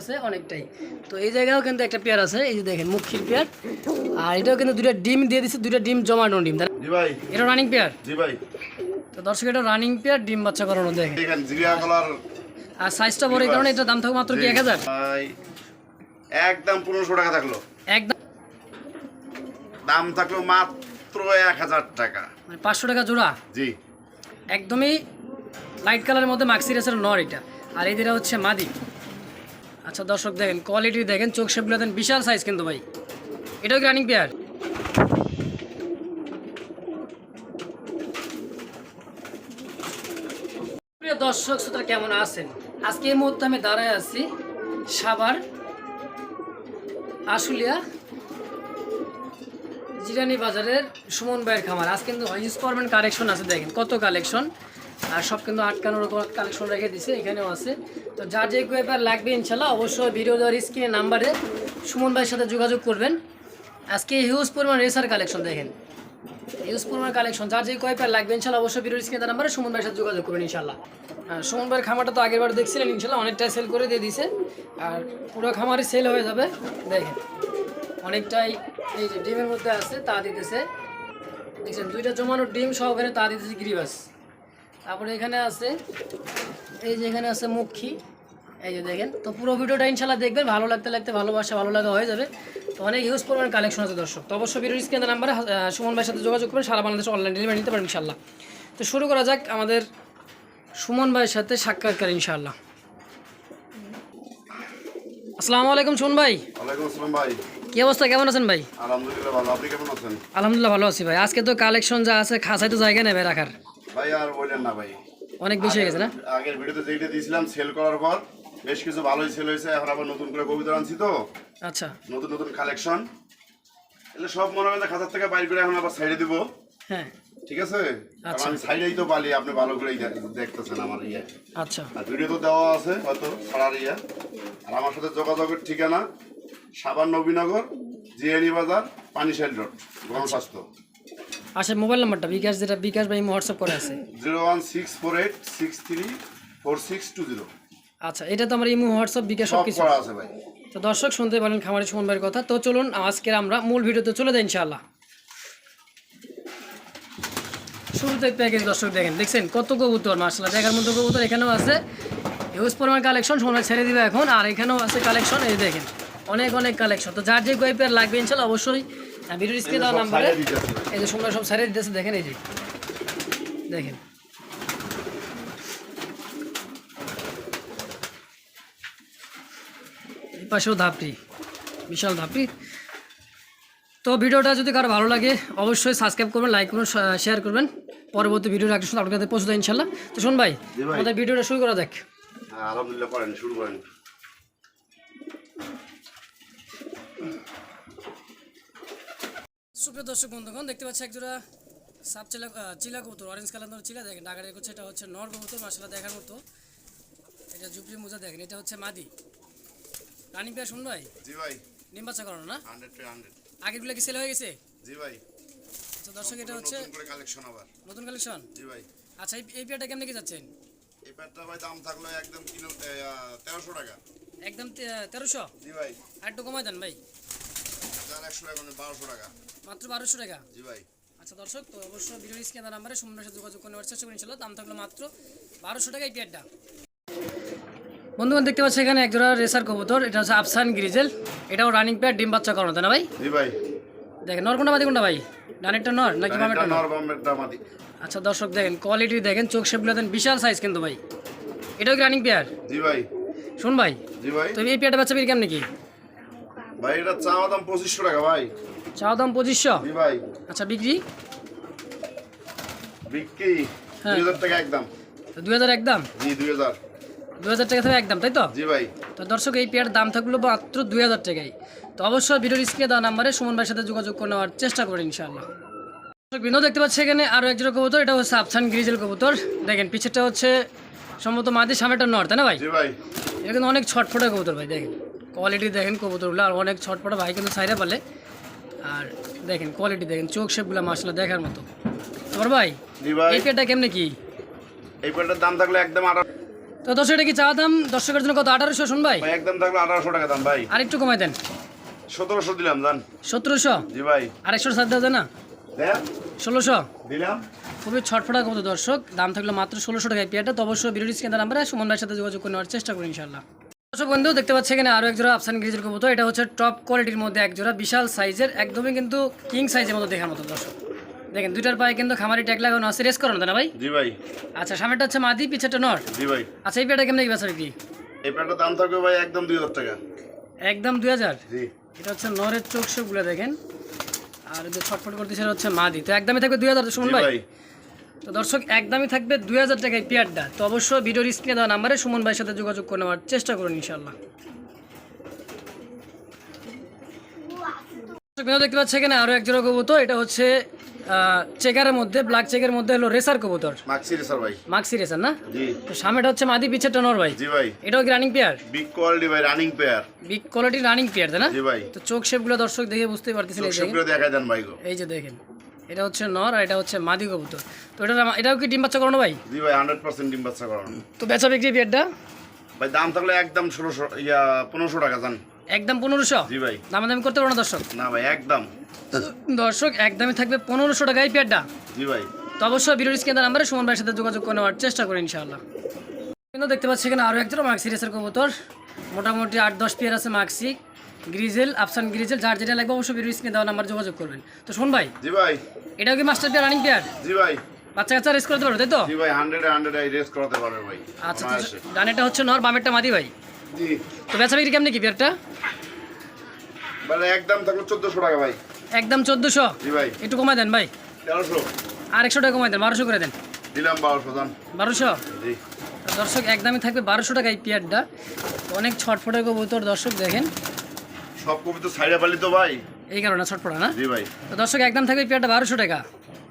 আছে অনেকটাই। তো এই জায়গায়ও কিন্তু একটা পেয়ার আছে এই যে দেখেন মুখির পেয়ার। আর এটাও কিন্তু দুইটা ডিম দিয়ে দিচ্ছে দুইটা ডিম জমানো ডিম তাই জি ভাই। এটা রানিং পেয়ার? জি ভাই। তো দর্শক এটা রানিং পেয়ার ডিম বাচ্চা করানো দেখেন। আর সাইজটা বড় এই কারণে এটা দাম থাকবে মাত্র কি এক হাজার? একদম পনেরোশো টাকা থাকল। একদম। দাম থাকল মাত্র এক হাজার টাকা। মানে পাঁচশো টাকা জোড়া? জি। একদমই লাইট কালারের মধ্যে মাক্সিরাসের নর এটা। আর এই হচ্ছে মাদি। আচ্ছা দর্শক দেখেন কোয়ালিটি দেখেন, চোখ শেপগুলো দেন বিশাল সাইজ কিন্তু ভাই। এটাও রানিং পেয়ার দর্শক শ্রোতা, কেমন আছেন? আজকে এই মুহূর্তে আমি দাঁড়ায় আছি সাভার, আশুলিয়া জিরানি বাজারের সুমন ভাইয়ের খামার। আজ কিন্তু ইউজ কালেকশন আছে দেখেন, কত কালেকশন আর সব কিন্তু আটকানোর কালেকশন রেখে দিছে, এখানেও আছে। তো যার যে পেপার লাগবে ইনশাল্লাহ, অবশ্যই ভিডিও দেওয়ার স্ক্রিনের নাম্বারে সুমন ভাইয়ের সাথে যোগাযোগ করবেন। আজকে হিউজ পরিমাণ রেসার কালেকশন দেখেন। হিউজ পরিমাণ কালেকশন যার যে কয়েকবার লাগবে ইনশাল্লাহ, অবশ্যই ভিডিও স্ক্রিনের নাম্বারে সুমন ভাইয়ের সাথে যোগাযোগ করবেন ইনশাল্লাহ। আর সুমন ভাইয়ের খামারটা তো আগেরবার দেখছিলেন ইনশাল্লাহ অনেকটাই সেল করে দিয়ে দিছে। আর পুরো খামারই সেল হয়ে যাবে, দেখেন। অনেকটাই এই যে ডিমের মধ্যে আছে, তা দিতেছে। দেখছেন, দুইটা জমানো ডিম সহকারে তা দিতেছে গিরিবাস। তারপরে এখানে আছে এই যে এখানে আছে মুখী। এই যে দেখেন তো পুরো ভিডিওটা ইনশাল্লাহ দেখবেন ভালো লাগতে লাগতে ভালোবাসা ভালো লাগা হয়ে যাবে। তো অনেক ইউজ পরিমাণ কালেকশন আছে দর্শক। তো অবশ্যই ভিডিও স্ক্রিনের নাম্বারে সুমন ভাইয়ের সাথে যোগাযোগ করবেন সারা বাংলাদেশে অনলাইন ডেলিভারি নিতে পারেন ইনশাল্লাহ তো শুরু করা যাক আমাদের সুমন ভাইয়ের সাথে সাক্ষাৎকার ইনশাল্লাহ আসসালামু আলাইকুম সুমন ভাই। ভাই। কি অবস্থা? কেমন আছেন ভাই? আলহামদুলিল্লাহ ভালো। আপনি কেমন আছেন? আলহামদুলিল্লাহ ভালো আছি ভাই। আজকে তো কালেকশন যা আছে খাসাই তো জায়গা নেবে রাখার। ভাই আর বললেন না ভাই। অনেক বেশি হয়ে গেছে না? আগের ভিডিওতে যেটা দিয়েছিলাম সেল করার পর বেশ কিছু ভালোই সেল হয়েছে। এখন আবার নতুন করে কবিতা আনছি তো। আচ্ছা। নতুন নতুন কালেকশন এগুলো সব মনে হয় খাতার থেকে বাইর করে এখন আবার সাইডে দিব। হ্যাঁ। ঠিক আছে? আচ্ছা। আমি সাইডেই তো পালি আপনি ভালো করেই দেখতেছেন আমার ইয়ে। আচ্ছা। আর ভিডিও তো দেওয়া আছে হয়তো ছাড়ার ইয়ে। আর আমার সাথে যোগাযোগের ঠিকানা সাবান নবীনগর জিএনি বাজার পানিশাইল রোড গণস্বাস্থ্য। আচ্ছা মোবাইল নাম্বারটা বিকাশ যেটা বিকাশ ভাই হোয়াটসঅ্যাপ করে আছে। Zero one six four eight six three four six two zero. আচ্ছা এটা তো আমার ইমো হোয়াটসঅ্যাপ বিকাশ সব কিছু আছে ভাই। তো দর্শক শুনতে পারেন খামারি সুমন ভাইয়ের কথা। তো চলুন আজকের আমরা মূল ভিডিওতে চলে যাই ইনশাআল্লাহ। শুরুতে প্যাকেজ দর্শক দেখেন দেখছেন? কত কবুতর মাসাল্লাহ দেখার মতো কবুতর এখানেও আছে। হিউজ পরিমাণ কালেকশন সোনা ছেড়ে দিবে এখন। আর এখানেও আছে কালেকশন এই দেখেন অনেক অনেক কালেকশন তো যার যে গোয়েপের লাগবে ইনশাল্লাহ অবশ্যই ভিডিও স্ক্রিনে দেওয়া নাম্বারে। এই যে সোমরা সব ছেড়ে দিতেছে দেখেন এই যে। দেখেন। পাশেও ধাপড়ি বিশাল ধাপড়ি। তো ভিডিওটা যদি কারও ভালো লাগে অবশ্যই সাবস্ক্রাইব করবেন লাইক করবেন শেয়ার করবেন। পরবর্তী ভিডিও রাখার সময় আপনার কাছে পৌঁছে দেয় ইনশাল্লাহ। তো শোন ভাই আমাদের ভিডিওটা শুরু করা যাক। হ্যাঁ আলহামদুলিল্লাহ করেন শুরু করেন। সুপ্রিয় দর্শক বন্ধুগণ দেখতে পাচ্ছি একজোড়া সাপ চিলা চিলা কবুতর অরেঞ্জ কালার চিলা দেখেন ডাগারে করছে এটা হচ্ছে নর কবুতর মাসালা দেখার মতো। এটা জুপড়ি মোজা দেখেন এটা হচ্ছে মাদি। রানিং পেয়ার শুন ভাই? জি ভাই। নিম বাচ্চা করানো না? আগেরগুলো কি সেল হয়ে গেছে? জি ভাই। আচ্ছা দর্শক এটা হচ্ছে নতুন করে কালেকশন আবার। নতুন কালেকশন জি ভাই। আচ্ছা এই পেয়ারটা কেমন কি যাচ্ছেন? এই প্যাডটা ভাই দাম থাকল একদম কিলো তেরোশো টাকা। একদম তেরোশো? জি ভাই। আর একটু কমাই দেন ভাই। একশো টাকা মানে বারোশো টাকা। মাত্র বারোশো টাকা? জি ভাই। আচ্ছা দর্শক তো অবশ্যই ভিডিও স্ক্যানার নাম্বারে সুমনের সাথে যোগাযোগ করে নেওয়ার চেষ্টা করুন ইনশাল্লাহ দাম থাকল মাত্র বারোশো টাকা এই পেয়ারটা বন্ধুগণ দেখতে পাচ্ছি এখানে একজোড়া রেসার কবুতর এটা হচ্ছে আফসান গ্রিজেল এটাও রানিং পেয়ার ডিম বাচ্চা করানো তাই না ভাই? জি ভাই। দেখেন নর কোনটা বাদি কোনটা ভাই? ডানেরটা নর নাকি বামেরটা নর? মাদি আচ্ছা দর্শক দেখেন কোয়ালিটি দেখেন চোখ শেপগুলো দেন বিশাল সাইজ কিন্তু ভাই। এটাও কি রানিং পেয়ার জি ভাই। শুন ভাই জি ভাই। তো এই পেয়ারটা বাচ্চা পেয়ে কেমন কি ভাই এটা চাওয়া দাম পঁচিশশো টাকা ভাই। চাওয়া দাম পঁচিশশো? ভাই। আচ্ছা বিক্রি? বিক্রি হ্যাঁ। দুই হাজার টাকা একদম। দুই হাজার একদম? জি দুই হাজার। দুই হাজার টাকা থেকে একদম তাই তো? জি ভাই। তো দর্শক এই পেয়ার দাম থাকল মাত্র দুই হাজার টাকায়। তো অবশ্যই ভিডিওর স্ক্রিনে দেওয়া নাম্বারে সুমন ভাইয়ের সাথে যোগাযোগ করে নেওয়ার চেষ্টা করেন ইনশাআল্লাহ। দর্শক বিনোদ দেখতে পাচ্ছি এখানে আরও একজোড়া কবুতর এটা হচ্ছে আফসান গ্রিজেল কবুতর। দেখেন পিছেরটা হচ্ছে সম্ভবত মাদি সামনেটা নর তাই না ভাই? জি ভাই। এটা কিন্তু অনেক ছটফটা কবুতর ভাই দেখেন। কোয়ালিটি দেখেন কবুতরগুলো আর অনেক ছটফটা ভাই কিন্তু সাইডে পালে। আর দেখেন কোয়ালিটি দেখেন চোখ শেপগুলো মাসলা দেখার মতো। তোমার ভাই এই পেয়ারটা কেমনে কি? এই প্যাডটার দাম থাকলে একদম আঠারো তো দর্শক এটা কি চাওয়া দাম? দর্শকের জন্য কত আঠারোশো শুন ভাই? ভাই একদম থাকল আঠারোশো টাকা দাম ভাই। আর একটু কমাই দেন। সতেরোশো দিলাম জান। সতেরোশো? জি ভাই। আরেকশো সাত দেওয়া যায় না? ষোলোশো? দিলাম। খুবই ছটফটা কত দর্শক দাম থাকলে মাত্র ষোলোশো টাকায় পেয়ারটা। তো অবশ্যই ভিডিও স্ক্যানার নাম্বারে সুমন ভাইয়ের সাথে যোগাযোগ করে নেওয়ার চেষ্টা করি ইনশাল্লাহ দর্শক বন্ধু দেখতে পাচ্ছি এখানে আরও এক জোড়া আফসান গ্রিজের কবুতর। এটা হচ্ছে টপ কোয়ালিটির মধ্যে এক জোড়া বিশাল সাইজের একদমই কিন্তু কিং সাইজের মতো দেখার মতো দর্শক। দেখেন দুইটার পায়ে কিন্তু খামারি ট্যাগ লাগানো আছে। রেস করানো না ভাই? জি ভাই। আচ্ছা সামনেটা হচ্ছে মাদি পিছেটা নর? জি ভাই। আচ্ছা এই পেয়ারটা কেমন কি বেচা বিক্রি? এই প্যান্টটার দাম থাকবে ভাই একদম দুই হাজার টাকা। একদম দুই হাজার? জি। এটা হচ্ছে নরের চোখ সবগুলো দেখেন। আর যে ছটফট করতেছে সেটা হচ্ছে মাদি। তো একদমই থাকবে দুই হাজার সুমন ভাই। ভাই। তো দর্শক একদমই থাকবে দুই হাজার টাকায় পেয়ারটা তো অবশ্যই ভিডিওর স্ক্রিনে দেওয়া নাম্বারে সুমন ভাইয়ের সাথে যোগাযোগ করে নেওয়ার চেষ্টা করুন ইনশাল্লাহ বিনোদ দেখতে পাচ্ছি এখানে আরও এক জোড়া কবুতর। এটা হচ্ছে চেকারের মধ্যে ব্ল্যাক চেকের মধ্যে হলো রেসার কবুতর। মাক্সি রেসার ভাই। মাক্সি রেসার না? জি। তো সামনেটা হচ্ছে মাদি পিছেরটা নর ভাই। জি ভাই। এটাও কি রানিং পেয়ার বিগ কোয়ালিটি ভাই running pair big quality running pair তাই না? জি ভাই। তো চোখ শেপগুলো দর্শক দেখে বুঝতে পারতেছেন এই দেখেন দেখা যান ভাই গো। এই যে দেখেন। এটা হচ্ছে নর আর এটা হচ্ছে মাদি কবুতর। তো এটা এটাও কি ডিম বাচ্চা করানো ভাই? জি ভাই হান্ড্রেড পার্সেন্ট ডিম বাচ্চা করানো। তো বেচা বিক্রি পেয়ারটা ভাই দাম থাকলে একদম ষোলোশো ইয়া পনেরোশো টাকা জান। একদম পনেরোশো? জি ভাই। দামাদামি করতে পারো না দর্শক? না ভাই একদম। দর্শক একদমই থাকবে পনেরোশো টাকায় পেয়ারটা। জি ভাই। তো অবশ্যই ভিডিও স্ক্রিনের নাম্বারে সুমন ভাইয়ের সাথে যোগাযোগ করে নেওয়ার চেষ্টা করি ইনশাআল্লাহ। কিন্তু দেখতে পাচ্ছি এখানে আরও একজন মাক্সি রেসের কবুতর। মোটামুটি আট দশ পেয়ার আছে মাক্সি। গ্রিজেল আফসান গ্রিজেল যার যেটা লাগবে অবশ্যই ভিডিও স্ক্রিনে দেওয়া নাম্বার যোগাযোগ করবেন। তো শোন ভাই জি ভাই। এটাও কি মাস্টার পেয়ার রানিং পেয়ার জি ভাই। বাচ্চা কাচ্চা রেস করতে পারবে তাই তো? জি ভাই হান্ড্রেড হান্ড্রেড রেস করাতে পারবে ভাই। আচ্ছা অনায়াসে। হচ্ছে নর বামেরটা মাদি ভাই। জি। তো বেচা বিক্রি কেমনি কি পেয়ারটা মানে একদম থাকল চোদ্দশো টাকা ভাই। একদম চোদ্দোশো? জি ভাই। একটু কমাই দেন ভাই। তেরোশো। আর একশো টাকা কমাই দেন বারোশো করে দেন। দিলাম বারোশো দাম। বারোশো? জি। দর্শক একদমই থাকবে বারোশো টাকা এই পেয়ারটা অনেক ছটফটে কবুতর দর্শক দেখেন। সব কবি তো সাইডে পালি তো ভাই। এই কারণে ছটফটা না জি ভাই। তো দর্শক একদম থাকবে পেয়ারটা বারোশো টাকা।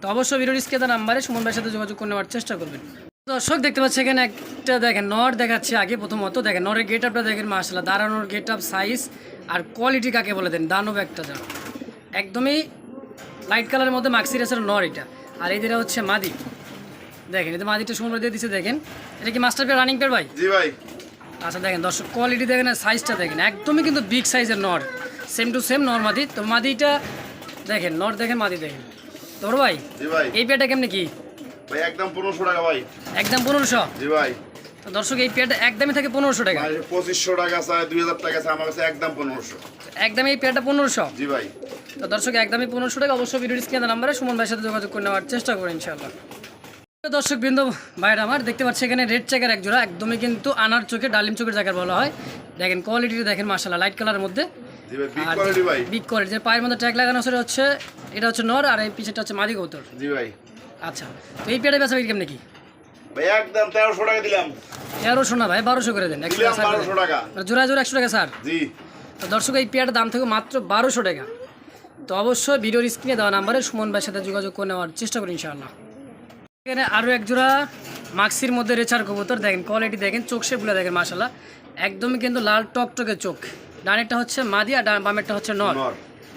তো অবশ্যই ভিডিও স্কেতার নাম্বারে সুমন ভাইয়ের সাথে যোগাযোগ করে নেওয়ার চেষ্টা করবেন। দর্শক দেখতে পাচ্ছি এখানে একটা দেখেন নর দেখাচ্ছে আগে প্রথমত। দেখেন নরের গেট আপটা দেখেন মার্শাল্লাহ দাঁড়ানোর গেট আপ সাইজ আর কোয়ালিটি কাকে বলে দেন দানব একটা যা। একদমই লাইট কালারের মধ্যে মাক্সি রেসের নর এটা। আর যেটা হচ্ছে মাদি। দেখেন এটা মাদিটা সুন্দর দিয়ে দিচ্ছে দেখেন। এটা কি মাস্টার পেয়ার রানিং পেয়ার ভাই? জি ভাই। আচ্ছা দেখেন দর্শক কোয়ালিটি দেখেন আর সাইজটা দেখেন। একদমই কিন্তু বিগ সাইজের নর। সেম টু সেম নর মাদি। তো মাদিটা দেখেন নর দেখেন মাদি দেখেন। তোর ভাই? জি ভাই। এই পেয়ারটা কেমনি কি? ভাই একদম পনেরোশো টাকা ভাই। একদম পনেরোশো? জি ভাই। তো দর্শক এই পেয়ারটা একদমই থাকে পনেরোশো টাকা। পঁচিশশো টাকা দুই হাজার টাকা আমার কাছে একদম পনেরোশো। একদম এই পেয়ারটা পনেরোশো? জি ভাই। তো দর্শক একদমই পনেরোশো টাকা। অবশ্যই ভিডিও স্ক্রিনের নাম্বারে সুমন ভাইয়ের সাথে যোগাযোগ করে নেওয়ার চেষ্টা করুন ইনশাআল্লাহ। দর্শক বৃন্দ ভাইয়ের আমার দেখতে পাচ্ছি এখানে রেড চেকের এক জোড়া একদমই কিন্তু আনার চোখে ডালিম চোখের জায়গায় বলা হয়। দেখেন কোয়ালিটি দেখেন মার্শাল্লাহ লাইট কালারের মধ্যে। আর কোয়ালিটি বিগ কোয়ালিটি যে পায়ের মধ্যে ট্যাগ লাগানো সেটা হচ্ছে এটা হচ্ছে নর আর এই পিছেটা হচ্ছে মাদি জি ভাই। আচ্ছা তো এই পেয়ারে বেচা বিক্রি কেমন কি? ভাই একদম তেরোশো টাকা দিলাম। তেরোশো না ভাই বারোশো করে দেন একশো দিলাম টাকা। জোড়া জোড়া একশো টাকা স্যার জি। তো দর্শক এই পেয়ারটার দাম থেকে মাত্র বারোশো টাকা। তো অবশ্যই ভিডিওর স্ক্রিনে দেওয়া নাম্বারে সুমন ভাইয়ের সাথে যোগাযোগ করে নেওয়ার চেষ্টা করি ইনশাআল্লাহ। এখানে আরও এক জোড়া মাক্সির মধ্যে রেচার কবুতর দেখেন কোয়ালিটি দেখেন চোখ শেপগুলো দেখেন মাসাল্লাহ একদমই কিন্তু লাল টকটকে চোখ। ডানেরটা হচ্ছে মাদি আর ডান- বামেরটা হচ্ছে নর।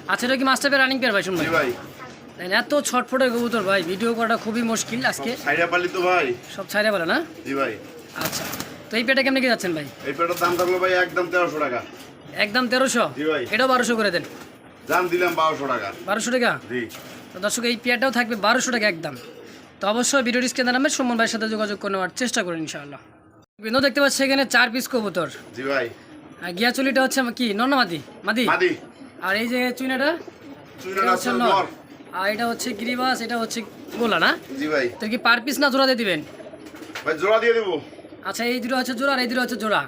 আচ্ছা এটা কি মাস্টার পেয়ার রানিং পেয়ার ভাই? শুনবেন ভাই। এত ছটফটে কবুতর ভাই ভিডিও করাটা খুবই মুশকিল আজকে। তো ভাই। সব ছাইরে বলে না? জি ভাই। আচ্ছা তো এই পেটা কেমনি কি যাচ্ছেন ভাই? এই পেটার দাম থাকল ভাই একদম তেরোশো টাকা। একদম তেরোশো? জি ভাই। এটাও বারোশো করে দেন। দাম দিলাম বারোশো টাকা। বারোশো টাকা? জি। তো দর্শক এই পেয়ারটাও থাকবে বারোশো টাকা একদম। তো অবশ্যই ভিডিও স্ক্রিনে নামে সুমন ভাইয়ের সাথে যোগাযোগ করে নেওয়ার চেষ্টা করুন ইনশাআল্লাহ। বিন্দু দেখতে পাচ্ছি এখানে চার পিস কবুতর। জি ভাই। আর গিয়াচুলিটা হচ্ছে কি? নন্না মাদি? মাদি? আর এই যে চুইনাটা? চুইনা এটা হচ্ছে নর। আর এটা হচ্ছে গিরিবাস এটা হচ্ছে গোলা না? জি ভাই। তো কি পার পিস না জোড়া দিয়ে দিবেন? ভাই জোড়া দিয়ে দেবো। আচ্ছা এই দুটো হচ্ছে জোড়া আর এই দুটো হচ্ছে জোড়া।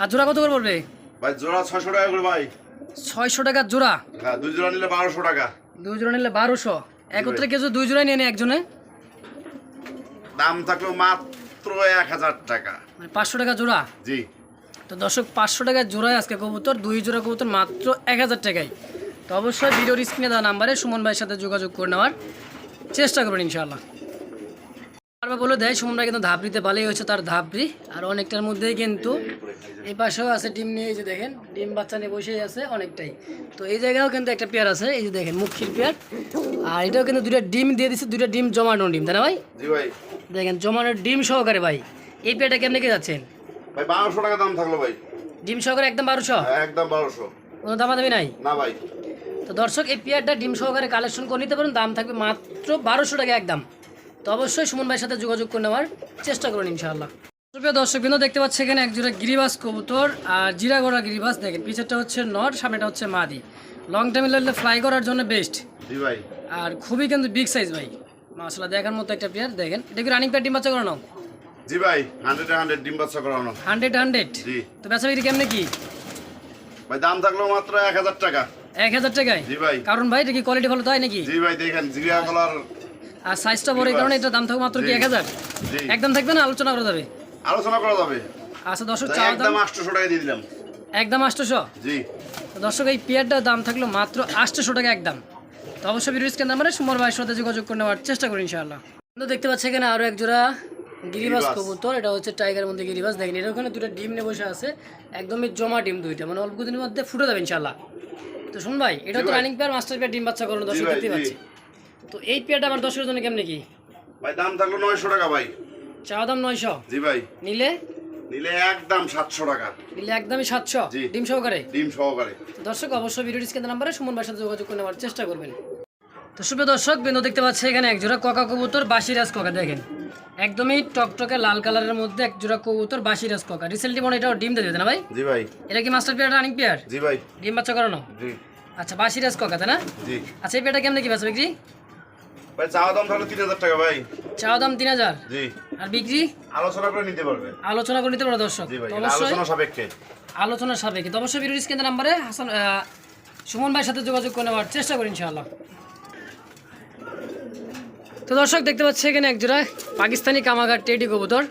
আর জোড়া কত করে পড়বে? ভাই জোড়া ছয়শো টাকা করে ভাই। ছয়শো টাকা জোড়া? হ্যাঁ দুই জোড়া নিলে বারোশো টাকা। দুই জোড়া নিলে বারোশো। একত্রে কেউ দুই জোড়া নিয়ে নেয় একজনে। দাম থাকল মাত্র এক হাজার টাকা। মানে পাঁচশো টাকা জোড়া? জি। তো দর্শক পাঁচশো টাকায় জোড়ায় আজকে কবুতর দুই জোড়া কবুতর মাত্র এক হাজার টাকায়। তো অবশ্যই ভিডিওর স্ক্রিনে দেওয়া নাম্বারে সুমন ভাইয়ের সাথে যোগাযোগ করে নেওয়ার চেষ্টা করবেন ইনশাআল্লাহ। বারবার বলে দেয় সুমন ভাই কিন্তু ধাপড়িতে পালেই হচ্ছে তার ধাপড়ি। আর অনেকটার মধ্যেই কিন্তু এই পাশেও আছে ডিম নিয়ে এই যে দেখেন ডিম বাচ্চা নিয়ে বসেই আছে অনেকটাই। তো এই জায়গায়ও কিন্তু একটা পেয়ার আছে এই যে দেখেন মুখির পেয়ার। আর এটাও কিন্তু দুইটা ডিম দিয়ে দিচ্ছে দুইটা ডিম জমানো ডিম তাই না ভাই? জি ভাই। দেখেন জমানোর ডিম সহকারে ভাই। এই পেয়ারটা কেমনি কে যাচ্ছেন? ভাই বারোশো টাকা দাম থাকল ভাই। ডিম সহকারে একদম বারোশো? একদম বারোশো। কোনো দামাদামি নাই? না ভাই। তো দর্শক এই পেয়ারটা ডিম সহকারে কালেকশন করে নিতে পারেন দাম থাকবে মাত্র বারোশো টাকা একদম। তো অবশ্যই সুমন ভাইয়ের সাথে যোগাযোগ করে নেওয়ার চেষ্টা করুন ইনশাআল্লাহ। প্রিয় দর্শক বিন্দু দেখতে পাচ্ছি এখানে একজোড়া গিরিবাস কবুতর আর জিরাগড়া গিরিবাস। দেখেন পিছেরটা হচ্ছে নট সামনেটা হচ্ছে মাদি। লং টাইমে লাগলে ফ্লাই করার জন্য বেস্ট জি ভাই। আর খুবই কিন্তু বিগ সাইজ ভাই। মাসালা দেখার মতো একটা পেয়ার দেখেন। এটা কি রানিং পেয়ার ডিম বাচ্চা করানো? জি ভাই হান্ড্রেড হান্ড্রেড ডিম বাচ্চা করানো। হান্ড্রেড হান্ড্রেড জি। তো বেচা বিক্রি কেমনে কি? ভাই দাম থাকল মাত্র এক হাজার টাকা। এক হাজার টাকায়? জি ভাই। কারণ ভাই এটা কি কোয়ালিটি ভালো তাই নাকি? জি ভাই দেখেন জিরিয়া কলার আর সাইজটা বড় এই কারণে এটা দাম থাকবে মাত্র কি জি। এক হাজার? জি। একদম থাকবে না? আলোচনা করা যাবে? আলোচনা করা যাবে। আচ্ছা দর্শক একদম দাম? আটশোশো টাকা দিয়ে দিলাম। একদম আটশোশো জি। দর্শক এই পেয়ারটার দাম থাকল মাত্র আটশোশো টাকা একদম। তো অবশ্যই ভিডিও স্ক্যান নাম্বারে সুমর ভাইয়ের সাথে যোগাযোগ করে নেওয়ার চেষ্টা করি ইনশাআল্লাহ। তো দেখতে পাচ্ছি এখানে আরও এক জোড়া গিরিবাস। কবুতর। এটা হচ্ছে টাইগার মধ্যে গিরিবাস। দেখেন এর ওখানে দুটো ডিম নিয়ে বসে আছে। একদমই জমা ডিম দুইটা। মানে অল্প দিনের মধ্যে ফুটে যাবে ইনশাআল্লাহ। তো শুন ভাই এটা তো রানিং পেয়ার মাস্টার পেয়ার ডিম বাচ্চা করানো দর্শক দেখতে পাচ্ছি তো এই পেয়ারটা আমার দর্শকের জন্য কেমনে কি? ভাই দাম থাকল নয়শো টাকা ভাই। চা দাম নয়শো? জি ভাই। নিলে? নিলে একদম সাতশো টাকা। নিলে একদমই সাতশো? জি। ডিম সহকারে? ডিম সহকারে। দর্শক অবশ্যই ভিডিও স্ক্যান নাম্বারে সুমন ভাইয়ের সাথে যোগাযোগ করে নেওয়ার চেষ্টা করবেন। তো শুভ দর্শক বিন্দু দেখতে পাচ্ছি এখানে এক জোড়া ককা কবুতর বাসিরাজ ককা দেখেন। একদমই টকটকে লাল কালারের মধ্যে এক জোড়া কবুতর বাসিরাজ ককা। রিসেন্টলি মনে এটাও ডিম দিয়ে না ভাই? জি ভাই। এটা কি মাস্টার পেয়ার রানিং পেয়ার? জি ভাই। ডিম বাচ্চা করানো? জি। আচ্ছা বাসিরাজ ককা তাই না? জি। আচ্ছা এই পেয়ারটা কেমনে কি বেচা বিক্রি? ভাই চাওয়া দাম তিন হাজার টাকা ভাই। চাওয়া দাম তিন হাজার? জি। আর বিক্রি? আলোচনা করে নিতে পারবে। আলোচনা করে নিতে পারো দর্শক। জি ভাই আলোচনা সাপেক্ষে। আলোচনার সাপেক্ষে। তো অবশ্যই ভিডিও স্ক্যান নাম্বারে হাসান সুমন ভাইয়ের সাথে যোগাযোগ করে নেওয়ার চেষ্টা করি ইনশাআল্লাহ। তো দর্শক দেখতে পাচ্ছি এখানে একজোড়া পাকিস্তানি কামাগার টেডি কবুতর।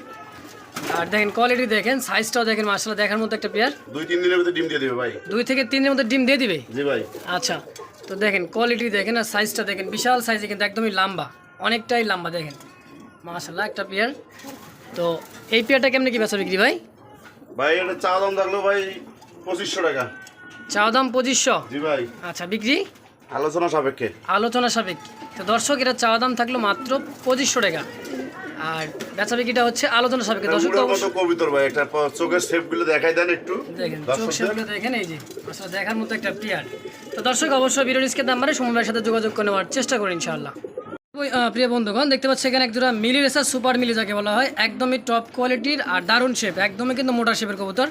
আর দেখেন কোয়ালিটি দেখেন সাইজটাও দেখেন মার্শাল দেখার মতো একটা পেয়ার দুই তিন দিনের ভিতরে ডিম দিয়ে দেবে ভাই। দুই থেকে তিনের মধ্যে ডিম দিয়ে দিবে? জি ভাই। আচ্ছা তো দেখেন কোয়ালিটি দেখেন আর সাইজটা দেখেন বিশাল সাইজে কিন্তু একদমই লম্বা অনেকটাই লম্বা দেখেন। মার্শাল্লাহ একটা পেয়ার তো এই পেয়ারটা কেমনি কি বেচা বিক্রি ভাই? ভাই এটা চাওয়া দাম থাকল ভাই পঁচিশশো টাকা। চাওয়া দাম পঁচিশশো? জি ভাই। আচ্ছা বিক্রি? আলোচনা সাপেক্ষে। আলোচনা সাপেক্ষে। তো দর্শক এটা চাওয়া দাম থাকল মাত্র পঁচিশশো টাকা। আর বেচা বিক্রিটা হচ্ছে আলোচনা সাপেক্ষে। দর্শক তো উড়োর অবশ্যই কবিতর ভাই? একটা চোখের শেপগুলো দেখাই দেন একটু। দেখেন চোখ সেগুলো দেখেন এই যে আসলে দেখার মতো একটা প্লেয়ার তো দর্শক অবশ্যই ভিডিও দাম নাম্বারে সময়ের সাথে যোগাযোগ করে নেওয়ার চেষ্টা করি ইনশাআল্লাহ। প্রিয় বন্ধুগণ দেখতে পাচ্ছি এখানে একজোড়া মিলি রেসার সুপার মিলি যাকে বলা হয় একদমই টপ কোয়ালিটির আর দারুণ শেপ একদমই কিন্তু মোটা শেপের কবুতর।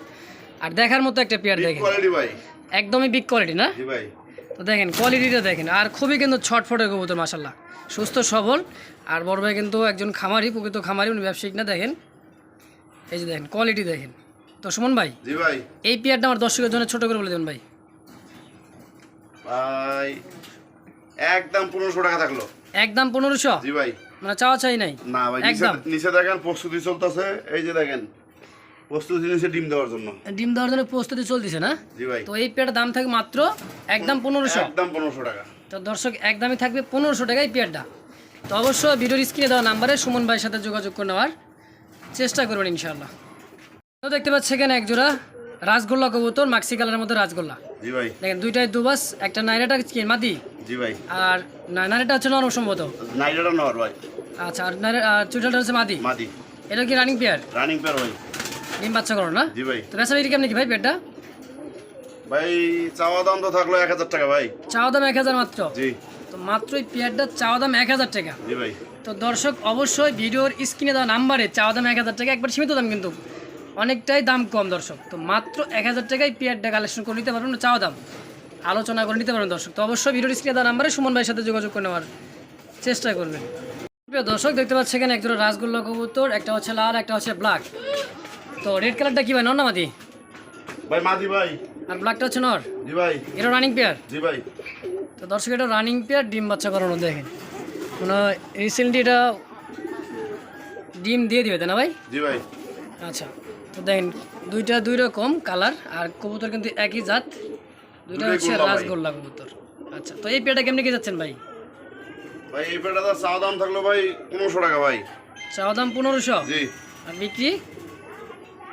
আর দেখার মতো একটা পেয়ার দেখেন। একদমই বিগ কোয়ালিটি না? ভাই। তো দেখেন কোয়ালিটিটা দেখেন। আর খুবই কিন্তু ছটফটের কবুতর মাসাল্লাহ সুস্থ সবল। আর বড় ভাই কিন্তু একজন খামারি প্রকৃত খামারি উনি ব্যবসায়িক না দেখেন। এই যে দেখেন কোয়ালিটি দেখেন। তো সুমন ভাই জি ভাই। এই পেয়ারটা আমার দর্শকের জন্য ছোট করে বলে দেবেন ভাই। ভাই একদম পনেরোশো টাকা থাকল। একদম পনেরোশো? জি ভাই। মানে চাওয়া চাই নাই? না ভাই একদম। নিচে দেখেন প্রস্তুতি চলতেছে। এই যে দেখেন প্রস্তুতি নিচে ডিম দেওয়ার জন্য। ডিম দেওয়ার জন্য প্রস্তুতি চলতেছে না? জি ভাই। তো এই পেয়ারটার দাম থাকে মাত্র একদম পনেরোশো। একদম পনেরোশো টাকা। তো দর্শক একদমই থাকবে পনেরোশো টাকায় পেয়ারটা। তো অবশ্যই ভিডিওর স্ক্রিনে দেওয়া নাম্বারে সুমন ভাইয়ের সাথে যোগাযোগ করে নেওয়ার চেষ্টা করবেন ইনশাআল্লাহ। তো দেখতে পাচ্ছি এখানে একজোড়া রাসগোল্লা কবুতর মাক্সি কালারের মধ্যে রাসগোল্লা। জি ভাই। দেখেন দুইটাই দুবাস একটা নাইরাটা কি মাদি? জি ভাই। আর নাইরাটা হচ্ছে নরম সম্ভবত। নাইরাটা নর ভাই। আচ্ছা আর নাইরা চুটালটা হচ্ছে মাদি? মাদি। এটা কি রানিং পেয়ার রানিং পেয়ার ভাই। ডিম বাচ্চা করো না? জি ভাই। তো বেচা বিক্রি কেমন কি ভাই ভাই চাওয়া দাম তো থাকল এক হাজার টাকা ভাই। চাওয়া দাম এক হাজার মাত্র? জি। তো মাত্র এই পেয়ারটা চাওয়া দাম এক হাজার টাকা। জি ভাই। তো দর্শক অবশ্যই ভিডিওর স্ক্রিনে দেওয়া নাম্বারে চাওয়া দাম এক হাজার টাকা একবার সীমিত দাম কিন্তু অনেকটাই দাম কম দর্শক। তো মাত্র এক হাজার টাকায় পেয়ারটা কালেকশন করে নিতে পারবেন না চাওয়া দাম। আলোচনা করে নিতে পারবেন দর্শক। তো অবশ্যই ভিডিওর স্ক্রিনে দেওয়া নাম্বারে সুমন ভাইয়ের সাথে যোগাযোগ করে নেওয়ার চেষ্টা করবেন। প্রিয় দর্শক দেখতে পাচ্ছি এখানে একজন রাসগোল্লা কবুতর একটা হচ্ছে লাল একটা হচ্ছে ব্ল্যাক। তো রেড কালারটা কি ভাই? নর না মাদি? ভাই মাদি ভাই। আর ব্ল্যাকটা হচ্ছে নর? জি ভাই। এটা রানিং পেয়ার জি ভাই। তো দর্শক এটা রানিং পেয়ার ডিম বাচ্চা করানো দেখেন। মানে রিসেন্টলি এটা ডিম দিয়ে দিবে তাই না ভাই? জি ভাই। আচ্ছা তো দেখেন দুইটা দুই রকম কালার আর কবুতর কিন্তু একই জাত। দুইটা হচ্ছে গোল্লা ভাই। কবুতর। আচ্ছা তো এই পেয়ারটা কেমনি কি যাচ্ছেন ভাই? ভাই এই পেয়ারটা তো চাওয়া দাম থাকল ভাই পনেরোশো টাকা ভাই। চাওয়া দাম পনেরোশো? জি। আর বিক্রি?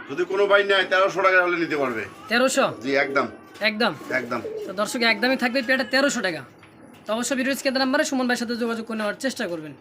যদি কোনো ভাই নেয় তেরোশো টাকা হলে নিতে পারবে। তেরোশো? জি একদম। একদম? একদম। তো দর্শক একদমই থাকবে পেটা তেরোশো টাকা। তো অবশ্যই ভিডিও স্কেদার নাম্বারে সুমন ভাইয়ের সাথে যোগাযোগ করে নেওয়ার চেষ্টা করবেন।